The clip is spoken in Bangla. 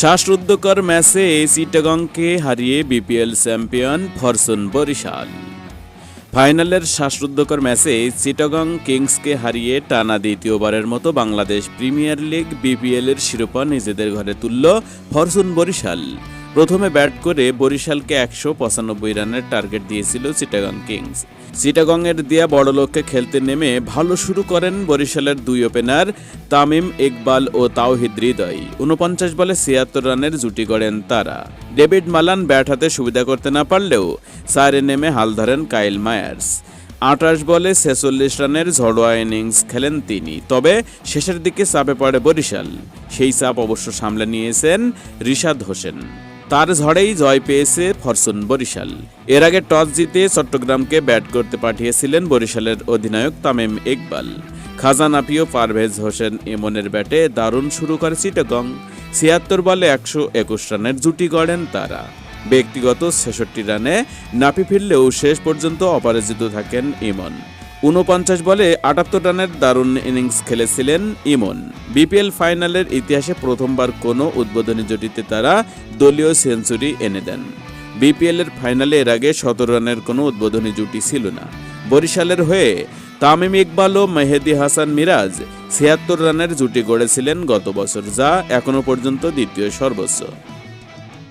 শ্বাসরুদ্ধকর ম্যাচে চিটাগংকে হারিয়ে বিপিএল চ্যাম্পিয়ন ফরসুন বরিশাল। ফাইনালের শ্বাসরুদ্ধকর ম্যাচে চিটাগং কিংসকে হারিয়ে টানা দ্বিতীয়বারের মতো বাংলাদেশ প্রিমিয়ার লিগ বিপিএল এর শিরোপা নিজেদের ঘরে তুলল ফরসুন বরিশাল। প্রথমে ব্যাট করে বরিশালকে একশো পঁচানব্বই রানের টার্গেট দিয়েছিল চিটাগং কিংস। চিটাগংয়ের দিয়া বড় খেলতে নেমে ভালো শুরু করেন বরিশালের দুই ওপেনার তামিম ইকবাল ও তাওহিদ হৃদয়। উনপঞ্চাশ বলে ছিয়াত্তর রানের জুটি গড়েন তারা। ডেভিড মালান ব্যাট হাতে সুবিধা করতে না পারলেও সারে নেমে হাল ধরেন কাইল মায়ার্স। আঠাশ বলে ছেচল্লিশ রানের ঝড়োয়া ইনিংস খেলেন তিনি। তবে শেষের দিকে চাপে পড়ে বরিশাল। সেই চাপ অবশ্য সামলে নিয়েছেন রিশাদ হোসেন। তার ঝড়েই জয় পেয়েছে ফরচুন বরিশাল। এর আগে টস জিতে চট্টগ্রামকে ব্যাট করতে পাঠিয়েছিলেন বরিশালের অধিনায়ক তামিম ইকবাল। খাজানাপিও পারভেজ হোসেন ইমনের ব্যাটে দারুণ শুরু করে চিটাগং। ছিয়াত্তর বলে একশো একুশ রানের জুটি গড়েন তারা। ব্যক্তিগত ছেষট্টি রানে নাপি ফিরলেও শেষ পর্যন্ত অপরাজিত থাকেন ইমন। ঊনপঞ্চাশ বলে আটাত্তর রানের দারুণ ইনিংস খেলেছিলেন ইমন। বিপিএল ফাইনালের ইতিহাসে প্রথমবার কোনো উদ্বোধনী জুটিতে তারা দলীয় সেঞ্চুরি এনে দেন। বিপিএল এর ফাইনালে এর আগে সতেরো রানের কোনো উদ্বোধনী জুটি ছিল না। বরিশালের হয়ে তামিম ইকবাল ও মেহেদি হাসান মিরাজ ছিয়াত্তর রানের জুটি গড়েছিলেন গত বছর, যা এখনও পর্যন্ত দ্বিতীয় সর্বোচ্চ